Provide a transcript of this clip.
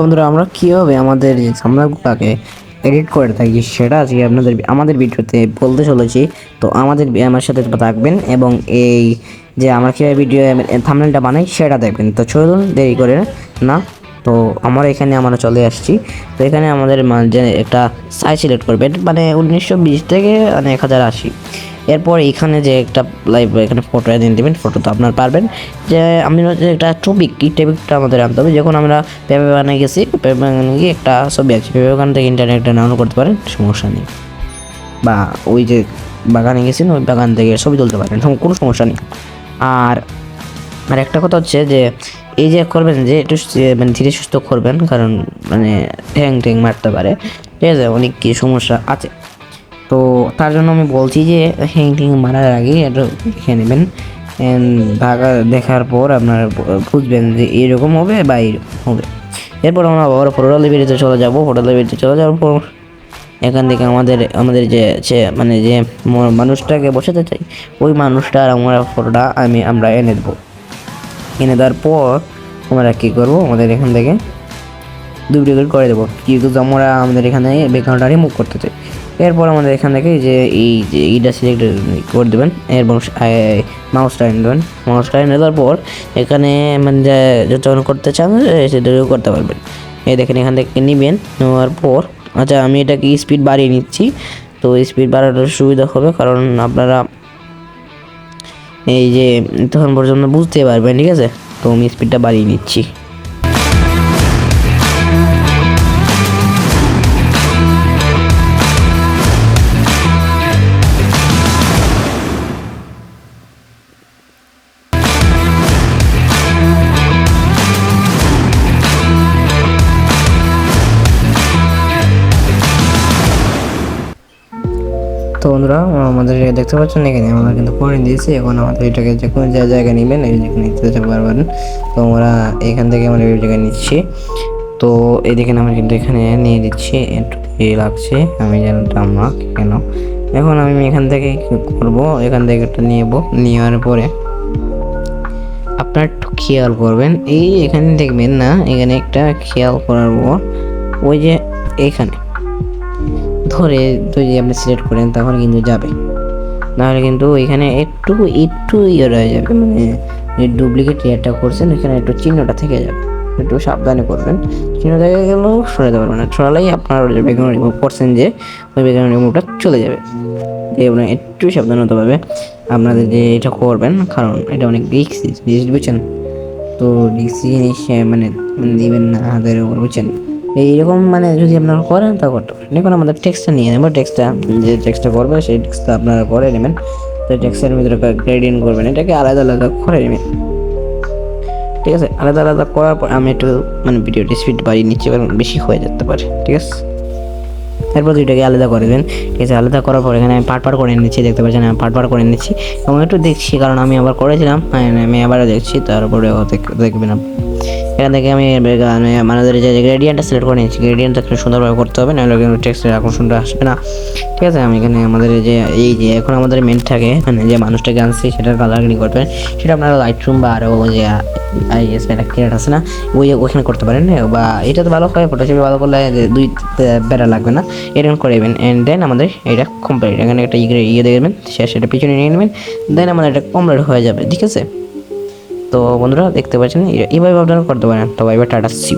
বন্ধুরা, আমরা কীভাবে আমাদের সামনাগুলোকে এডিট করে থাকি সেটা আজকে আপনাদের আমাদের ভিডিওতে বলতে চলেছি। তো আমাদের আমার সাথে থাকবেন এবং এই যে আমরা কীভাবে ভিডিও থামনেলটা বানাই সেটা দেখবেন। তো চলুন দেরি করে না। তো আমরা এখানে আমরা চলে আসছি। তো এখানে আমাদের মা- যে একটা সাইজ সিলেক্ট করবেন মানে উনিশশো বিশ থেকে মানে এক হাজার আশি। এরপর এখানে যে একটা লাইভ এখানে ফটো দিয়ে দেবেন ফটো তো আপনার পারবেন। যে আমি হচ্ছে একটা টপিক কি টপিকটা আমাদের আনতে হবে। যখন আমরা পেপে বানিয়ে গেছি পেপে বানিয়ে গিয়ে একটা ছবি আঁকছি পেপে বাগান থেকে ইন্টারনেটটা ডাউনলোড করতে পারেন, সমস্যা নেই। বা ওই যে বাগানে গেছেন ওই বাগান থেকে ছবি তুলতে পারেন কোনো সমস্যা নেই। আর আর একটা কথা হচ্ছে যে এই যে করবেন যে একটু মানে ধীরে সুস্থ করবেন, কারণ মানে ঠ্যাং ঠ্যাং মারতে পারে। ঠিক আছে, অনেক কি সমস্যা আছে। তো তার জন্য আমি বলছি যে হ্যাং টিং মারার আগে একটু দেখে নেবেন। ভাগা দেখার পর আপনার বুঝবেন যে এরকম হবে বা এইরকম হবে। এরপর আমরা আবার ফটো লাইব্রেরিতে চলে যাব। ফটো লাইব্রেরিতে চলে যাওয়ার পর এখান থেকে আমাদের আমাদের যে মানে যে মানুষটাকে বসাতে চাই, ওই মানুষটার আমরা ফটোটা আমি, আমরা এনে দেবো। এনে দেওয়ার পর আমরা কী করব? আমাদের এখান থেকে ডুপ্লিকেট করে দেবো। কিন্তু আমরা আমাদের এখানে ব্যাকগ্রাউন্ডটা রিমুভ করতে চাই। এরপর আমাদের এখান থেকে যে, এই যে এইটা সিলেক্ট করে দেবেন। এরপর মাউসটা এনে দেবেন। মাউসটা এনে দেওয়ার পর এখানে মানে যে যখন করতে চান সেটাও করতে পারবেন। এই দেখেন, এখান থেকে নেবেন। নেওয়ার পর আচ্ছা আমি এটাকে স্পিড বাড়িয়ে নিচ্ছি। তো স্পিড বাড়ানোর সুবিধা হবে, কারণ আপনারা এই যে তখন পর্যন্ত বুঝতে পারবেন ঠিক আছে? তো আমি স্পিডটা বাড়িয়ে নিচ্ছি। তো বন্ধুরা, আমাদের দেখতে পাচ্ছেন এখানে আমরা কিন্তু করে দিয়েছি এখন আমাদের এটাকে যে কোনো যা জায়গায় নেবেন, এই যেখানে নিতে পারবেন। তো আমরা এখান থেকে আমরা এই জায়গায় নিচ্ছি। তো এই দেখেন আমরা কিন্তু এখানে নিয়ে দিচ্ছি একটু লাগছে। আমি জানতাম না কেন। এখন আমি এখান থেকে করব? এখান থেকে একটা নিয়েবো নেওয়ার পরে আপনার একটু খেয়াল করবেন। এই এখানে দেখবেন না, এখানে একটা খেয়াল করার পর, ওই যে এখানে। ধরে যদি আপনি সিলেক্ট করেন তাহলে কিন্তু যাবে। নাহলে কিন্তু এখানে একটু একটু ইয়ে রয়ে যাবে মানে যে ডুপ্লিকেট ইয়েটা করছেন, এখানে একটু চিহ্নটা থেকে যাবে। একটু সাবধানে করবেন। চিহ্ন থেকে গেলেও সরাতে পারবেন না। সরালেই আপনার যে ব্যাকগ্রাউন্ড রিমুভ করছেন যে, ওই ব্যাকগ্রাউন্ড রিমুভটা চলে যাবে। এই আপনার একটু সাবধান হতে হবে আপনাদের যে এটা করবেন, কারণ এটা অনেক রিক্সি বুঝছেন? তো রিক্সি জিনিস মানে মানে দিবেন না, হাতের উপর, বুঝছেন? এইরকম মানে যদি আপনারা করেন তা করতে পারেন। এখন আমাদের টেক্সটটা নিয়ে নেব। টেক্সটটা যে টেক্সটটা করবে সেই টেক্সটটা আপনারা করে নেবেন। তো টেক্সটের ভিতরে গ্রেডিয়েন্ট করবেন। এটাকে আলাদা আলাদা করে নেবেন। ঠিক আছে? আলাদা আলাদা করার পর আমি একটু মানে ভিডিওটি স্পিড বাড়িয়ে নিচ্ছি কারণ বেশি হয়ে যেতে পারে। ঠিক আছে? এরপর দুইটাকে আলাদা করে দেবেন। ঠিক আছে? আলাদা করার পর এখানে আমি পাট পাট করে নিচ্ছি। দেখতে পাচ্ছেন আমি পাট পাট করে নিচ্ছি। এবং একটু দেখছি কারণ আমি আবার করেছিলাম। হ্যাঁ, আমি আবারও দেখছি। তারপরে দেখ- দেখবেন আপনি এখান থেকে আমি আমি আমাদের যে গ্রেডিয়েন্টটা সিলেক্ট করে নিচ্ছি গ্রেডিয়েন্টটা একটু সুন্দরভাবে করতে হবে, নাহলে কিন্তু টেক্সটের আকর্ষণটা আসবে না। ঠিক আছে? আমি এখানে আমাদের যে এই যে এখন আমাদের মেন থাকে মানে যে মানুষটাকে আনছি, সেটার কালার গ্রিন করবেন। সেটা আপনারা লাইট রুম বা আরও যে আই এস একটা ক্রিয়েট আছে না, ওই ওখানে করতে পারেন বা এটা তো ভালো হয় ফটোশপে ভালো করলে দুই বেড়া লাগবে না। এরকম করে দেবেন অ্যান্ড দেন আমাদের এটা কমপ্লিট এখানে একটা ইয়ে দেখবেন সে সেটা পিছনে নিয়ে নেবেন। দেন আমাদের এটা কমপ্লিট হয়ে যাবে। ঠিক আছে? তো বন্ধুরা দেখতে পাচ্ছেন এভাবে আপনারা করতে পারেন। তো এবার টাটা সি